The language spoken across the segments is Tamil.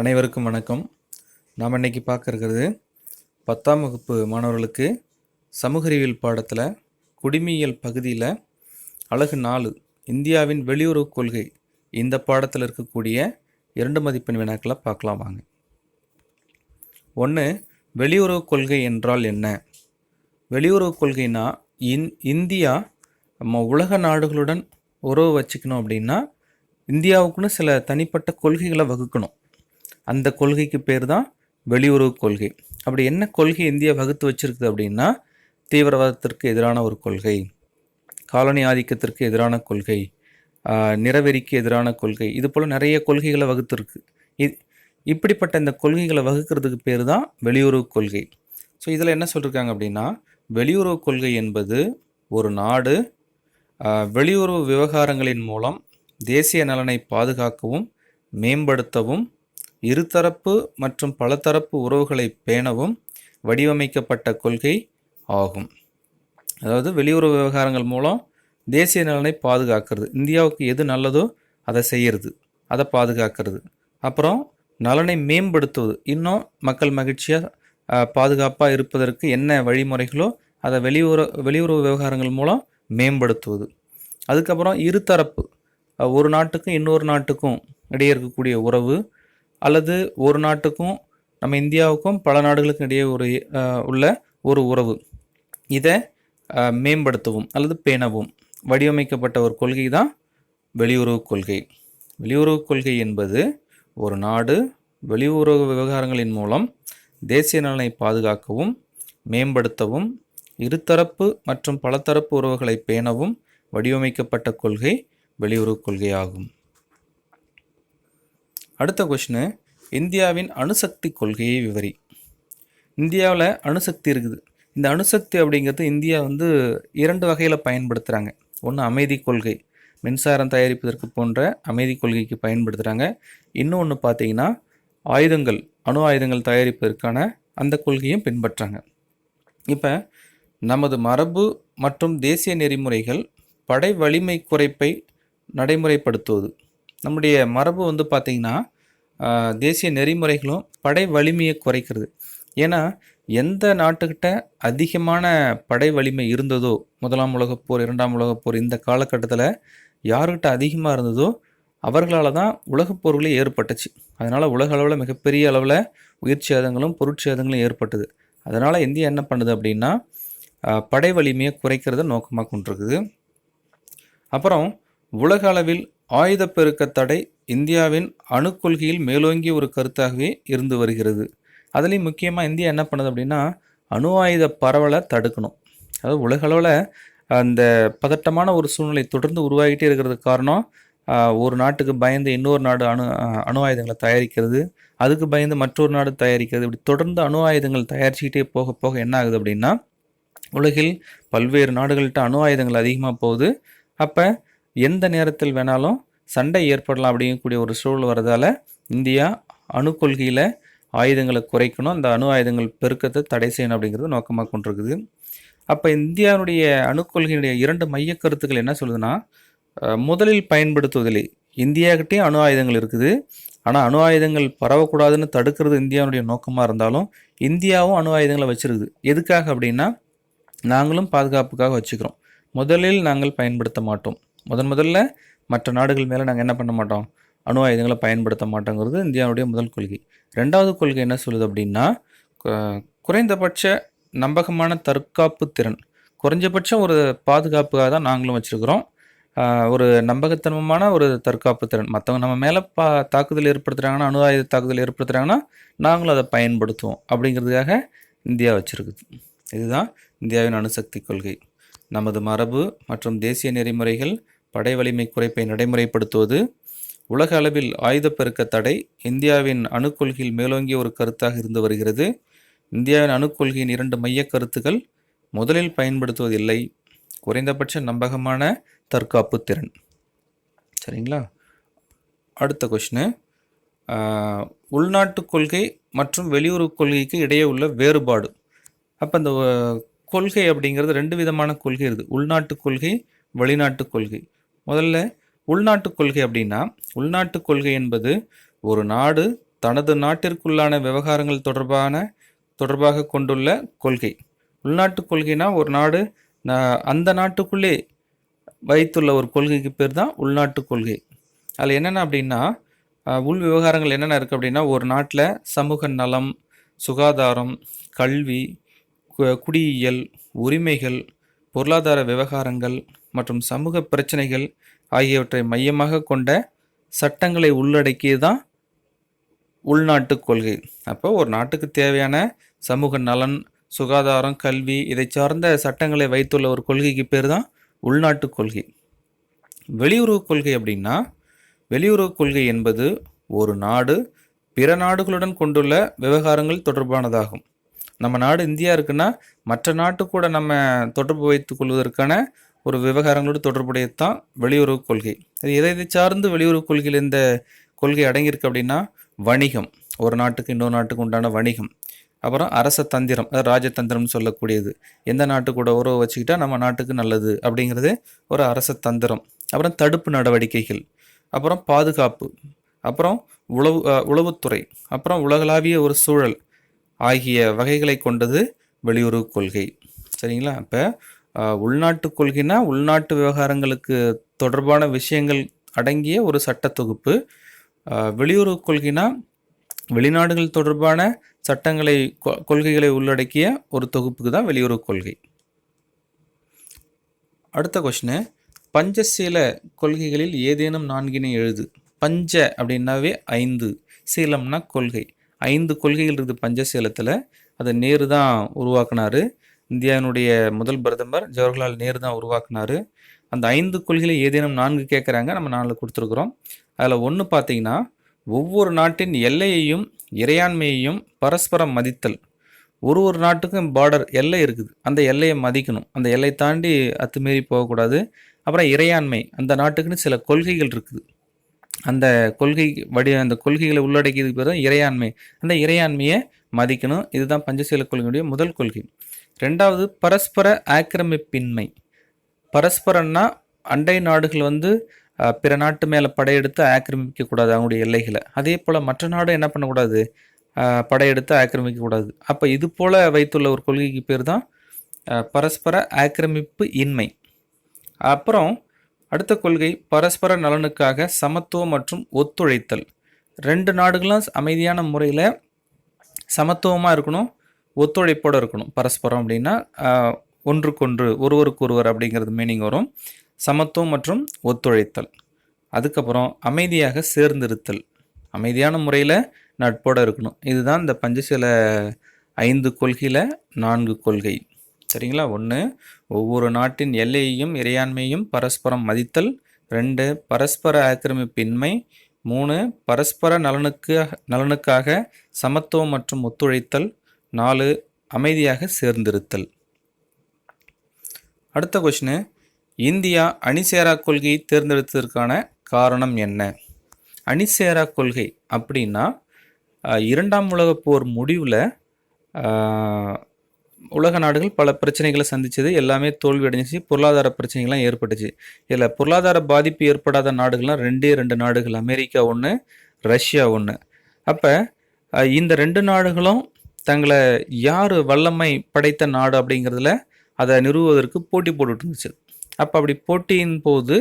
அனைவருக்கும் வணக்கம். நாம் இன்னைக்கு பார்க்க இருக்கிறது பத்தாம் வகுப்பு மாணவர்களுக்கு சமூக அறிவியல் பாடத்தில் குடிமையியல் பகுதியில் அழகு நாலு இந்தியாவின் வெளியுறவு கொள்கை இந்த பாடத்தில் இருக்கக்கூடிய இரண்டு மதிப்பெண் வினாக்களை பார்க்கலாம் வாங்க. ஒன்று வெளியுறவு கொள்கை என்றால் என்ன? வெளியுறவு கொள்கைனா இந் இந்தியா நம்ம உலக நாடுகளுடன் உறவு வச்சுக்கணும் அப்படின்னா இந்தியாவுக்குன்னு சில தனிப்பட்ட கொள்கைகளை வகுக்கணும். அந்த கொள்கைக்கு பேர் தான் வெளியுறவு கொள்கை. அப்படி என்ன கொள்கை இந்தியா வகுத்து வச்சிருக்குது அப்படின்னா தீவிரவாதத்திற்கு எதிரான ஒரு கொள்கை காலனி ஆதிக்கத்திற்கு எதிரான கொள்கை நிறவெறிக்கு எதிரான கொள்கை இது போல் நிறைய கொள்கைகளை வகுத்துருக்கு. இது இப்படிப்பட்ட இந்த கொள்கைகளை வகுக்கிறதுக்கு பேர் தான் வெளியுறவு கொள்கை. ஸோ இதில் என்ன சொல்லியிருக்காங்க அப்படின்னா வெளியுறவு கொள்கை என்பது ஒரு நாடு வெளியுறவு விவகாரங்களின் மூலம் தேசிய நலனை பாதுகாக்கவும் மேம்படுத்தவும் இருதரப்பு மற்றும் பலதரப்பு உறவுகளை பேணவும் வடிவமைக்கப்பட்ட கொள்கை ஆகும். அதாவது வெளியுறவு விவகாரங்கள் மூலம் தேசிய நலனை பாதுகாக்கிறது. இந்தியாவுக்கு எது நல்லதோ அதை செய்கிறது அதை பாதுகாக்கிறது. அப்புறம் நலனை மேம்படுத்துவது இன்னும் மக்கள் மகிழ்ச்சியாக பாதுகாப்பாக இருப்பதற்கு என்ன வழிமுறைகளோ அதை வெளியுற வெளியுறவு விவகாரங்கள் மூலம் மேம்படுத்துவது. அதுக்கப்புறம் இருதரப்பு ஒரு நாட்டுக்கும் இன்னொரு நாட்டுக்கும் இடையே இருக்கக்கூடிய உறவு அல்லது ஒரு நாட்டுக்கும் நம்ம இந்தியாவுக்கும் பல நாடுகளுக்கும் இடையே ஒரு உள்ள ஒரு உறவு. இதை மேம்படுத்தவும் அல்லது பேணவும். வடிவமைக்கப்பட்ட ஒரு கொள்கை தான் வெளியுறவு கொள்கை. வெளியுறவு கொள்கை என்பது ஒரு நாடு வெளியுறவு விவகாரங்களின் மூலம் தேசிய நலனை பாதுகாக்கவும் மேம்படுத்தவும் இருதரப்பு மற்றும் பலதரப்பு உறவுகளை பேணவும் வடிவமைக்கப்பட்ட கொள்கை வெளியுறவு கொள்கையாகும். அடுத்த கொஷினு இந்தியாவின் அணுசக்தி கொள்கையை விவரி. இந்தியாவில் அணுசக்தி இருக்குது. இந்த அணுசக்தி அப்படிங்கிறது இந்தியா வந்து இரண்டு வகையில் பயன்படுத்துகிறாங்க ஒன்று அமைதி கொள்கை மின்சாரம் தயாரிப்பதற்கு போன்ற அமைதி கொள்கைக்கு பயன்படுத்துகிறாங்க இன்னொன்று பார்த்தீங்கன்னா ஆயுதங்கள் அணு ஆயுதங்கள் தயாரிப்பதற்கான அந்த கொள்கையும் பின்பற்றாங்க. இப்போ நமது மரபு மற்றும் தேசிய நெறிமுறைகள் படை வலிமை குறைப்பை நடைமுறைப்படுத்துவது. நம்முடைய மரபு வந்து பார்த்திங்கன்னா தேசிய நெறிமுறைகளும் படை வலிமையை குறைக்கிறது. ஏன்னா எந்த நாட்டுக்கிட்ட அதிகமான படை வலிமை இருந்ததோ முதலாம் உலகப் போர் இரண்டாம் உலகப் போர் இந்த காலகட்டத்தில் யாருக்கிட்ட அதிகமாக இருந்ததோ அவர்களால் தான் உலகப் போர்களே ஏற்பட்டுச்சு. அதனால் உலக அளவில் மிகப்பெரிய அளவில் உயிர் சேதங்களும் பொருட்சேதங்களும் ஏற்பட்டது. அதனால் இந்தியா என்ன பண்ணுது அப்படின்னா படை வலிமையை குறைக்கிறத நோக்கமாக கொண்டிருக்குது. அப்புறம் உலக அளவில் ஆயுத பெருக்க தடை இந்தியாவின் அணு கொள்கையில் மேலோங்கிய ஒரு கருத்தாகவே இருந்து வருகிறது. அதுலேயும் முக்கியமாக இந்தியா என்ன பண்ணுது அப்படின்னா அணு ஆயுத பரவலை தடுக்கணும். அதாவது உலகளவில் அந்த பதட்டமான ஒரு சூழ்நிலை தொடர்ந்து உருவாகிட்டே இருக்கிறதுக்கு காரணம் ஒரு நாட்டுக்கு பயந்து இன்னொரு நாடு அணு அணு ஆயுதங்களை தயாரிக்கிறது அதுக்கு பயந்து மற்றொரு நாடு தயாரிக்கிறது இப்படி தொடர்ந்து அணு ஆயுதங்கள் தயாரிச்சுக்கிட்டே போக போக என்ன ஆகுது அப்படின்னா உலகில் பல்வேறு நாடுகள்கிட்ட அணு ஆயுதங்கள் அதிகமாக போகுது. அப்போ எந்த நேரத்தில் வேணாலும் சண்டை ஏற்படலாம் அப்படிங்கக்கூடிய ஒரு சூழல் வரதால் இந்தியா அணு கொள்கையில் ஆயுதங்களை குறைக்கணும். அந்த அணு ஆயுதங்கள் பெருக்கத்தை தடை செய்யணும் அப்படிங்கிறது நோக்கமாக கொண்டிருக்குது. அப்போ இந்தியாவுடைய அணு கொள்கையினுடைய இரண்டு மைய கருத்துக்கள் என்ன சொல்லுதுன்னா முதலில் பயன்படுத்துவதில்லை. இந்தியாக்கிட்டேயும் அணு ஆயுதங்கள் இருக்குது. ஆனால் அணு ஆயுதங்கள் பரவக்கூடாதுன்னு தடுக்கிறது இந்தியாவுடைய நோக்கமாக இருந்தாலும் இந்தியாவும் அணு ஆயுதங்களை வச்சிருக்குது. எதுக்காக அப்படின்னா நாங்களும் பாதுகாப்புக்காக வச்சுக்கிறோம். முதலில் நாங்கள் பயன்படுத்த மாட்டோம். முதன் முதல்ல மற்ற நாடுகள் மேலே நாங்கள் என்ன பண்ண மாட்டோம்? அணு ஆயுதங்களை பயன்படுத்த மாட்டோங்கிறது இந்தியாவுடைய முதல் கொள்கை. ரெண்டாவது கொள்கை என்ன சொல்லுது அப்படின்னா குறைந்தபட்ச நம்பகமான தற்காப்பு திறன். குறைஞ்சபட்சம் ஒரு பாதுகாப்புக்காக தான் நாங்களும் வச்சுருக்கிறோம். ஒரு நம்பகத்தன்மமான ஒரு தற்காப்பு திறன். மற்றவங்க நம்ம மேலே பா தாக்குதல் ஏற்படுத்துகிறாங்கன்னா அணு ஆயுத தாக்குதல் ஏற்படுத்துகிறாங்கன்னா நாங்களும் அதை பயன்படுத்துவோம் அப்படிங்கிறதுக்காக இந்தியா வச்சுருக்குது. இதுதான் இந்தியாவின் அணுசக்தி கொள்கை. நமது மரபு மற்றும் தேசிய நெறிமுறைகள் படை வலிமை குறைப்பை நடைமுறைப்படுத்துவது உலக அளவில் ஆயுதப்பெருக்க தடை இந்தியாவின் அணுக்கொள்கையில் மேலோங்கிய ஒரு கருத்தாக இருந்து வருகிறது. இந்தியாவின் அணுக்கொள்கையின் இரண்டு மையக் கருத்துக்கள் முதலில் பயன்படுத்துவதில்லை குறைந்தபட்ச நம்பகமான தற்காப்பு திறன். சரிங்களா? அடுத்த கொஷினு உள்நாட்டு கொள்கை மற்றும் வெளியுறவு கொள்கைக்கு இடையே உள்ள வேறுபாடு. அப்போ இந்த கொள்கை அப்படிங்கிறது ரெண்டு விதமான கொள்கை இருக்குது. உள்நாட்டு கொள்கை வெளிநாட்டு கொள்கை. முதல்ல உள்நாட்டு கொள்கை அப்படின்னா உள்நாட்டு கொள்கை என்பது ஒரு நாடு தனது நாட்டிற்குள்ளான விவகாரங்கள் தொடர்பான தொடர்பாக கொண்டுள்ள கொள்கை. உள்நாட்டு கொள்கைனா ஒரு நாடு அந்த நாட்டுக்குள்ளே வைத்துள்ள ஒரு கொள்கைக்கு பேர் தான் உள்நாட்டு கொள்கை. அதில் என்னென்ன அப்படின்னா உள் விவகாரங்கள் என்னென்ன இருக்குது அப்படின்னா ஒரு நாட்டில் சமூக நலம் சுகாதாரம் கல்வி கு- குடியியல் உரிமைகள் பொருளாதார விவகாரங்கள் மற்றும் சமூக பிரச்சனைகள் ஆகியவற்றை மையமாக கொண்ட சட்டங்களை உள்ளடக்கியது தான் உள்நாட்டு கொள்கை. அப்போ ஒரு நாட்டுக்கு தேவையான சமூக நலன் சுகாதாரம் கல்வி இதை சார்ந்த சட்டங்களை வைத்துள்ள ஒரு கொள்கைக்கு பேர் தான் உள்நாட்டு கொள்கை. வெளியுறவு கொள்கை அப்படின்னா வெளியுறவு கொள்கை என்பது ஒரு நாடு பிற நாடுகளுடன் கொண்டுள்ள விவகாரங்கள் தொடர்பானதாகும். நம்ம நாடு இந்தியா இருக்குன்னா மற்ற நாட்டு கூட நம்ம தொடர்பு வைத்துக் கொள்வதற்கான ஒரு விவகாரங்களோடு தொடர்புடையது தான் வெளியுறவு கொள்கை. அது எதை எதை சார்ந்து வெளியுறவு கொள்கையில் இந்த கொள்கை அடங்கியிருக்கு அப்படின்னா வணிகம். ஒரு நாட்டுக்கு இன்னொரு நாட்டுக்கு உண்டான வணிகம். அப்புறம் அரச தந்திரம் அதாவது ராஜதந்திரம்னு சொல்லக்கூடியது. எந்த நாட்டு கூட உறவு வச்சுக்கிட்டா நம்ம நாட்டுக்கு நல்லது அப்படிங்கிறது ஒரு அரச தந்திரம். அப்புறம் தடுப்பு நடவடிக்கைகள். அப்புறம் பாதுகாப்பு. அப்புறம் உளவு உளவுத்துறை. அப்புறம் உலகளாவிய ஒரு சூழல் ஆகிய வகைகளை கொண்டது வெளியுறவு கொள்கை. சரிங்களா? இப்போ உள்நாட்டு கொள்கைனா உள்நாட்டு விவகாரங்களுக்கு தொடர்பான விஷயங்கள் அடங்கிய ஒரு சட்ட தொகுப்பு. வெளியுறவு கொள்கைனா வெளிநாடுகள் தொடர்பான சட்டங்களை கொ- கொள்கைகளை உள்ளடக்கிய ஒரு தொகுப்புக்கு தான் வெளியுறவு கொள்கை. அடுத்த கொஷினு பஞ்சசீல கொள்கைகளில் ஏதேனும் நான்கினை எழுது. பஞ்ச அப்படின்னாவே ஐந்து. சீலம்னா கொள்கை. ஐந்து கொள்கைகள் இருக்குது பஞ்சசீலத்தில். அதை நேரு தான் உருவாக்குனாரு. இந்தியாவினுடைய முதல் பிரதமர் ஜவஹர்லால் நேரு தான் உருவாக்குனாரு. அந்த ஐந்து கொள்கையில் ஏதேனும் நான்கு கேட்குறாங்க நம்ம நாலு கொடுத்துருக்குறோம். அதில் ஒன்று பார்த்தீங்கன்னா ஒவ்வொரு நாட்டின் எல்லையையும் இறையாண்மையையும் பரஸ்பரம் மதித்தல். ஒரு ஒரு நாட்டுக்கும் பார்டர் எல்லை இருக்குது. அந்த எல்லையை மதிக்கணும். அந்த எல்லை தாண்டி அத்துமீறி போகக்கூடாது. அப்புறம் இறையாண்மை. அந்த நாட்டுக்குன்னு சில கொள்கைகள் இருக்குது. அந்த கொள்கை வடி அந்த கொள்கைகளை உள்ளடக்கியதுக்கு பிறகு இறையாண்மை. அந்த இறையாண்மையை மதிக்கணும். இதுதான் பஞ்சசீல கொள்கையுடைய முதல் கொள்கை. ரெண்டாவது பரஸ்பர ஆக்கிரமிப்பின்மை. பரஸ்பரம்னா அண்டை நாடுகள் வந்து பிற நாட்டு மேலே படையெடுத்து ஆக்கிரமிக்கக்கூடாது அவங்களுடைய எல்லைகளை. அதே போல் மற்ற நாடு என்ன பண்ணக்கூடாது? படையெடுத்து ஆக்கிரமிக்கக்கூடாது அப்போ இது போல் வைத்துள்ள ஒரு கொள்கைக்கு பேர் தான் பரஸ்பர ஆக்கிரமிப்பு இன்மை. அப்புறம் அடுத்த கொள்கை பரஸ்பர நலனுக்காக சமத்துவம் மற்றும் ஒத்துழைத்தல். ரெண்டு நாடுகளும் அமைதியான முறையில் சமத்துவமாக இருக்கணும் ஒத்துழைப்போடு இருக்கணும். பரஸ்பரம் அப்படின்னா ஒன்றுக்கொன்று ஒன்றுக்கொன்று ஒருவருக்கொருவர் அப்படிங்கிறது மீனிங் வரும். சமத்துவம் மற்றும் ஒத்துழைத்தல். அதுக்கப்புறம் அமைதியாக சேர்ந்திருத்தல். அமைதியான முறையில் நட்போடு இருக்கணும். இதுதான் இந்த பஞ்சசீல ஐந்து கொள்கையில் நான்கு கொள்கை. சரிங்களா? ஒன்று ஒவ்வொரு நாட்டின் எல்லையையும் இறையாண்மையும் பரஸ்பரம் மதித்தல். ரெண்டு பரஸ்பர ஆக்கிரமிப்பின்மை. மூணு பரஸ்பர நலனுக்கு நலனுக்காக சமத்துவம் மற்றும் ஒத்துழைத்தல். நாலு அமைதியாக சேர்ந்திருத்தல். அடுத்த கொஷினு இந்தியா அணிசேரா கொள்கையை தேர்ந்தெடுத்ததற்கான காரணம் என்ன? அணிசேரா கொள்கை அப்படின்னா இரண்டாம் உலகப் போர் முடிவில் உலக நாடுகள் பல பிரச்சனைகளை சந்திச்சது. எல்லாமே தோல்வி அடைஞ்சிச்சு. பொருளாதார பிரச்சனைகள்லாம் ஏற்பட்டுச்சு. இதில் பொருளாதார பாதிப்பு ஏற்படாத நாடுகள்லாம் ரெண்டே ரெண்டு நாடுகள். அமெரிக்கா ஒன்று ரஷ்யா ஒன்று அப்போ இந்த ரெண்டு நாடுகளும் தங்களை யார் வல்லமை படைத்த நாடு அப்படிங்கிறதுல அதை நிறுவுவதற்கு போட்டி போட்டுட்டு இருந்துச்சு அப்போ அப்படி போட்டியின் போது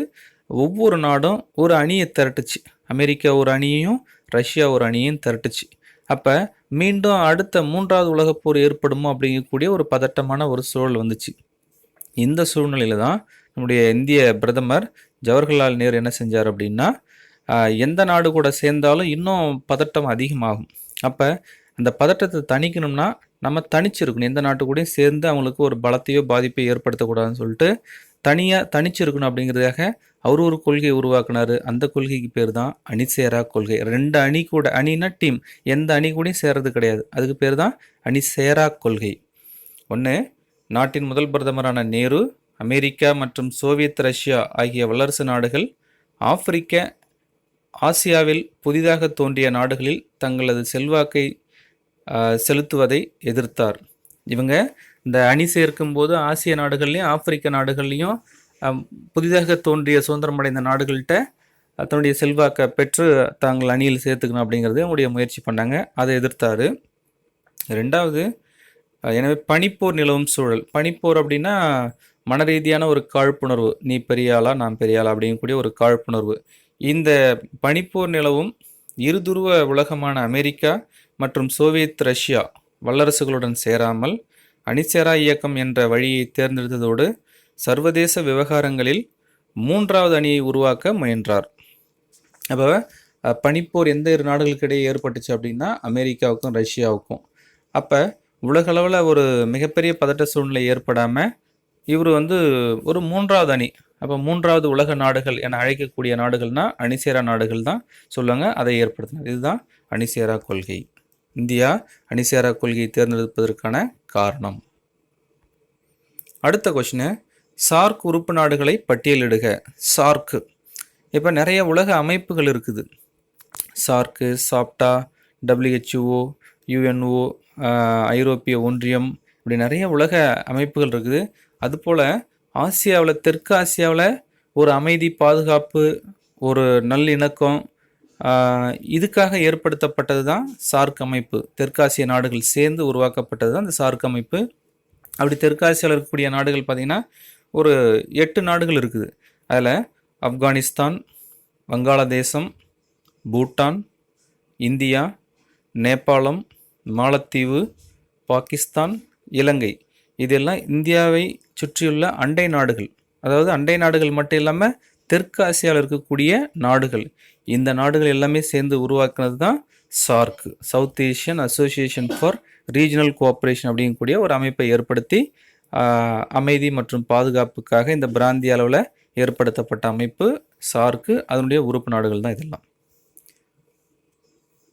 ஒவ்வொரு நாடும் ஒரு அணியை திரட்டுச்சு. அமெரிக்கா ஒரு அணியையும் ரஷ்யா ஒரு அணியையும் திரட்டுச்சு. அப்போ மீண்டும் அடுத்த மூன்றாவது உலகப் போர் ஏற்படுமோ அப்படிங்கக்கூடிய ஒரு பதட்டமான ஒரு சூழல் வந்துச்சு. இந்த சூழ்நிலையில தான் நம்முடைய இந்திய பிரதமர் ஜவஹர்லால் நேரு என்ன செஞ்சார் அப்படின்னா எந்த நாடு கூட சேர்ந்தாலும் இன்னும் பதட்டம் அதிகமாகும். அப்போ அந்த பதட்டத்தை தணிக்கணும்னா நம்ம தனிச்சிருக்கணும் எந்த நாட்டு கூடயும் சேர்ந்து அவங்களுக்கு ஒரு பலத்தையோ பாதிப்பையோ ஏற்படுத்தக்கூடாதுன்னு சொல்லிட்டு தனியாக தனிச்சிருக்கணும் அப்படிங்கிறதுக்காக அவர் ஒரு கொள்கையை உருவாக்குனாரு. அந்த கொள்கைக்கு பேர் தான் அணிசேரா கொள்கை. ரெண்டு அணி கூட அணினா டீம். எந்த அணி கூடயும் சேர்றது கிடையாது. அதுக்கு பேர் தான் அணிசேரா கொள்கை. ஒன்று நாட்டின் முதல் பிரதமரான நேரு அமெரிக்கா மற்றும் சோவியத் ரஷ்யா ஆகிய வல்லரசு நாடுகள் ஆப்பிரிக்க ஆசியாவில் புதிதாக தோன்றிய நாடுகளில் தங்களது செல்வாக்கை செலுத்துவதை எதிர்த்தார். இவங்க இந்த அணி சேர்க்கும்போது ஆசிய நாடுகள்லையும் ஆப்பிரிக்க நாடுகள்லையும் புதிதாக தோன்றிய சுதந்திரமடைந்த நாடுகள்கிட்ட தன்னுடைய செல்வாக்கை பெற்று தாங்கள் அணியில் சேர்த்துக்கணும் அப்படிங்கிறது அவங்களுடைய முயற்சி பண்ணாங்க. அதை எதிர்த்தார். ரெண்டாவது எனவே பனிப்போர் நிலவும் சூழல். பனிப்போர் அப்படின்னா மனரீதியான ஒரு காழ்ப்புணர்வு. நீ பெரியாளா நான் பெரியாளா அப்படிங்கக்கூடிய ஒரு காழ்ப்புணர்வு. இந்த பனிப்போர் நிலவும் இருதுருவ உலகமான அமெரிக்கா மற்றும் சோவியத் ரஷ்யா வல்லரசுகளுடன் சேராமல் அணிசேரா இயக்கம் என்ற வழியை தேர்ந்தெடுத்ததோடு சர்வதேச விவகாரங்களில் மூன்றாவது அணியை உருவாக்க முயன்றார். அப்போ பனிப்போர் எந்த இரு நாடுகளுக்கு இடையே ஏற்பட்டுச்சு அப்படின்னா அமெரிக்காவுக்கும் ரஷ்யாவுக்கும். அப்போ உலகளவில் ஒரு மிகப்பெரிய பதட்ட சூழ்நிலை ஏற்படாமல் இவர் வந்து ஒரு மூன்றாவது அணி. அப்போ மூன்றாவது உலக நாடுகள் என அழைக்கக்கூடிய நாடுகள்னா அணிசேரா நாடுகள் தான். சொல்லுவாங்க அதை ஏற்படுத்தினார். இதுதான் அணிசேரா கொள்கை. இந்தியா அணிசேரா கொள்கையை தேர்ந்தெடுப்பதற்கான காரணம். அடுத்த கொஷினு சார்க் உறுப்பு நாடுகளை பட்டியலிடுக. சார்க்கு இப்போ நிறைய உலக அமைப்புகள் இருக்குது. சார்க்கு சாப்டா டபிள்யூஹெச்ஓ யுஎன்ஓ ஐரோப்பிய ஒன்றியம் இப்படி நிறைய உலக அமைப்புகள் இருக்குது. அதுபோல் ஆசியாவில் தெற்கு ஆசியாவில் ஒரு அமைதி பாதுகாப்பு ஒரு நல்லிணக்கம் இதுக்காக ஏற்படுத்தப்பட்டது தான் சார்க் அமைப்பு. தெற்காசிய நாடுகள் சேர்ந்து உருவாக்கப்பட்டது தான் இந்த சார்க் அமைப்பு. அப்படி தெற்காசியாவில் இருக்கக்கூடிய நாடுகள் பார்த்திங்கன்னா ஒரு எட்டு நாடுகள் இருக்குது. அதில் ஆப்கானிஸ்தான் வங்காளதேசம் பூட்டான் இந்தியா நேபாளம் மாலத்தீவு பாகிஸ்தான் இலங்கை. இதெல்லாம் இந்தியாவை சுற்றியுள்ள அண்டை நாடுகள். அதாவது அண்டை நாடுகள் மட்டும் இல்லாமல் தெற்கு ஆசியாவில் இருக்கக்கூடிய நாடுகள். இந்த நாடுகள் எல்லாமே சேர்ந்து உருவாக்குனது தான் SAARC South Asian association for regional cooperation அப்படிங்கக்கூடிய ஒரு அமைப்பை ஏற்படுத்தி அமைதி மற்றும் பாதுகாப்புக்காக இந்த பிராந்திய அளவில் ஏற்படுத்தப்பட்ட அமைப்பு சார்க்கு அதனுடைய உறுப்பு நாடுகள் தான் இதெல்லாம்.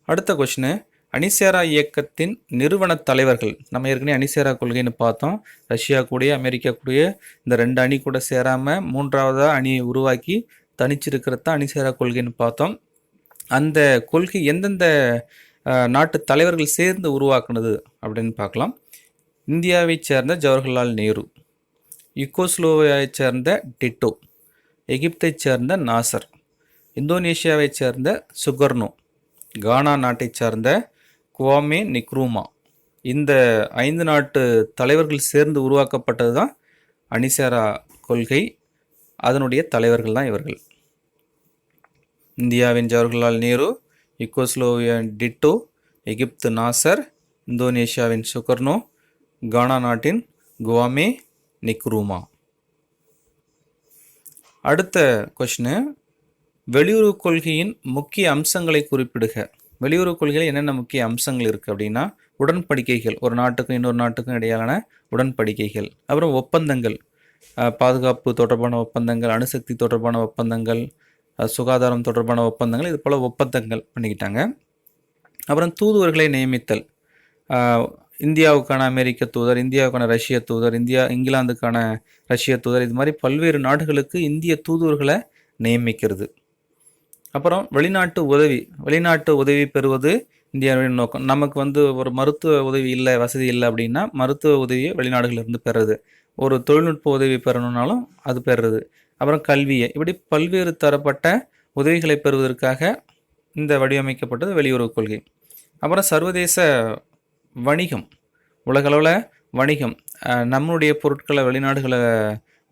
அடுத்த கொஷினு அணிசேரா இயக்கத்தின் நிறுவன தலைவர்கள். நம்ம ஏற்கனவே அணிசேரா கொள்கைன்னு பார்த்தோம். ரஷ்யா கூடயே அமெரிக்கா கூடயே இந்த ரெண்டு அணி கூட சேராமல் மூன்றாவதாக அணியை உருவாக்கி தனிச்சிருக்கிறது தான் அணிசேரா கொள்கைன்னு பார்த்தோம். அந்த கொள்கை எந்தெந்த நாட்டு தலைவர்கள் சேர்ந்து உருவாக்குனது அப்படின்னு பார்க்கலாம். இந்தியாவைச் சேர்ந்த ஜவஹர்லால் நேரு யுகோஸ்லோவியாவைச் சேர்ந்த டிட்டோ எகிப்தைச் சேர்ந்த நாசர் இந்தோனேஷியாவைச் சேர்ந்த சுகர்னோ கானா நாட்டைச் சார்ந்த குவாமே நிக்ரூமா. இந்த ஐந்து நாட்டு தலைவர்கள் சேர்ந்து உருவாக்கப்பட்டது தான் அணிசேரா கொள்கை. அதனுடைய தலைவர்கள் தான் இவர்கள். இந்தியாவின் Jawaharlal Nehru Yugoslavian Tito Egypt Nasser இந்தோனேஷியாவின் சுகர்னோ கானா நாட்டின் குவாமே நிக்ரூமா. அடுத்த கொஷினு வெளியுறவு கொள்கையின் முக்கிய அம்சங்களை குறிப்பிடுக. வெளியுறவு கொள்கையில் என்னென்ன முக்கிய அம்சங்கள் இருக்குது அப்படின்னா உடன்படிக்கைகள் ஒரு நாட்டுக்கும் இன்னொரு நாட்டுக்கும் இடையிலான உடன்படிக்கைகள். அப்புறம் ஒப்பந்தங்கள் பாதுகாப்பு தொடர்பான ஒப்பந்தங்கள் அணுசக்தி தொடர்பான ஒப்பந்தங்கள் சுகாதாரம் தொடர்பான ஒப்பந்தங்கள் இது போல் ஒப்பந்தங்கள் பண்ணிக்கிட்டாங்க. அப்புறம் தூதுவர்களை நியமித்தல் இந்தியாவுக்கான அமெரிக்க தூதர் இந்தியாவுக்கான ரஷ்ய தூதர் இந்தியா இங்கிலாந்துக்கான ரஷ்ய தூதர் இது மாதிரி பல்வேறு நாடுகளுக்கு இந்திய தூதுவர்களை நியமிக்கிறது. அப்புறம் வெளிநாட்டு உதவி வெளிநாட்டு உதவி பெறுவது இந்தியாவின் நோக்கம். நமக்கு வந்து ஒரு மருத்துவ உதவி இல்லை வசதி இல்லை அப்படின்னா மருத்துவ உதவியை வெளிநாடுகளிலிருந்து பெறுறது. ஒரு தொழில்நுட்ப உதவி பெறணுன்னாலும் அது பெறுறது. அப்புறம் கல்வியை. இப்படி பல்வேறு தரப்பட்ட உதவிகளை பெறுவதற்காக இந்த வடிவமைக்கப்பட்டது வெளியுறவு கொள்கை. அப்புறம் சர்வதேச வணிகம். உலகளவில் வணிகம். நம்மளுடைய பொருட்களை வெளிநாடுகளை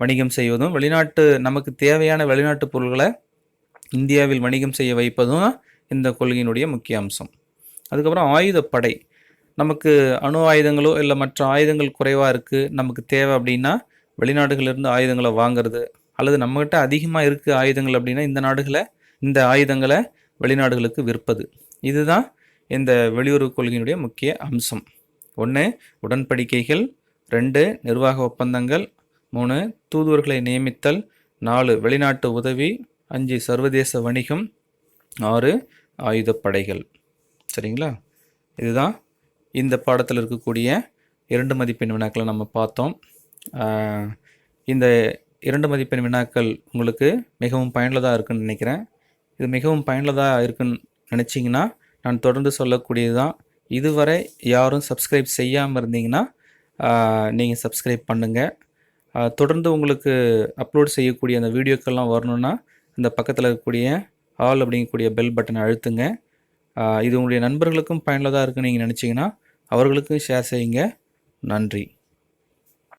வணிகம் செய்வதும் வெளிநாட்டு நமக்கு தேவையான வெளிநாட்டு பொருட்களை இந்தியாவில் வணிகம் செய்ய வைப்பதும் இந்த கொள்கையினுடைய முக்கிய அம்சம். அதுக்கப்புறம் ஆயுதப்படை. நமக்கு அணு ஆயுதங்களோ இல்லை மற்ற ஆயுதங்கள் குறைவாக இருக்குது நமக்கு தேவை அப்படின்னா வெளிநாடுகளிலிருந்து ஆயுதங்களை வாங்குறது. அல்லது நம்மகிட்ட அதிகமாக இருக்குது ஆயுதங்கள் அப்படின்னா இந்த நாடுகளை இந்த ஆயுதங்களை வெளிநாடுகளுக்கு விற்பது. இதுதான் இந்த வெளியுறவு கொள்கையினுடைய முக்கிய அம்சம். ஒன்று உடன்படிக்கைகள். ரெண்டு நிர்வாக ஒப்பந்தங்கள். மூணு தூதுவர்களை நியமித்தல். நாலு வெளிநாட்டு உதவி. அஞ்சு சர்வதேச வணிகம் ஆறு ஆயுதப்படைகள் சரிங்களா? இதுதான் இந்த பாடத்தில் இருக்கக்கூடிய இரண்டு மதிப்பெண் வினாக்களை நம்ம பார்த்தோம். இந்த இரண்டு மதிப்பெண் வினாக்கள் உங்களுக்கு மிகவும் பயனுள்ளதாக இருக்குன்னு நினைக்கிறேன். இது மிகவும் பயனுள்ளதாக இருக்குன்னு நினச்சிங்கன்னா நான் தொடர்ந்து சொல்லக்கூடியது தான் இதுவரை யாரும் சப்ஸ்கிரைப் செய்யாமல் இருந்தீங்கன்னா நீங்கள் சப்ஸ்கிரைப் பண்ணுங்கள் தொடர்ந்து உங்களுக்கு அப்லோட் செய்யக்கூடிய அந்த வீடியோக்கள்லாம் வரணுன்னா இந்த பக்கத்தில் இருக்கக்கூடிய ஆல் அப்படிங்கக்கூடிய பெல் பட்டனை அழுத்துங்க. இது உங்களுடைய நண்பர்களுக்கும் பயனுள்ளதாக இருக்குன்னு நீங்கள் நினச்சிங்கன்னா அவர்களுக்கும் ஷேர் செய்யுங்க. நன்றி.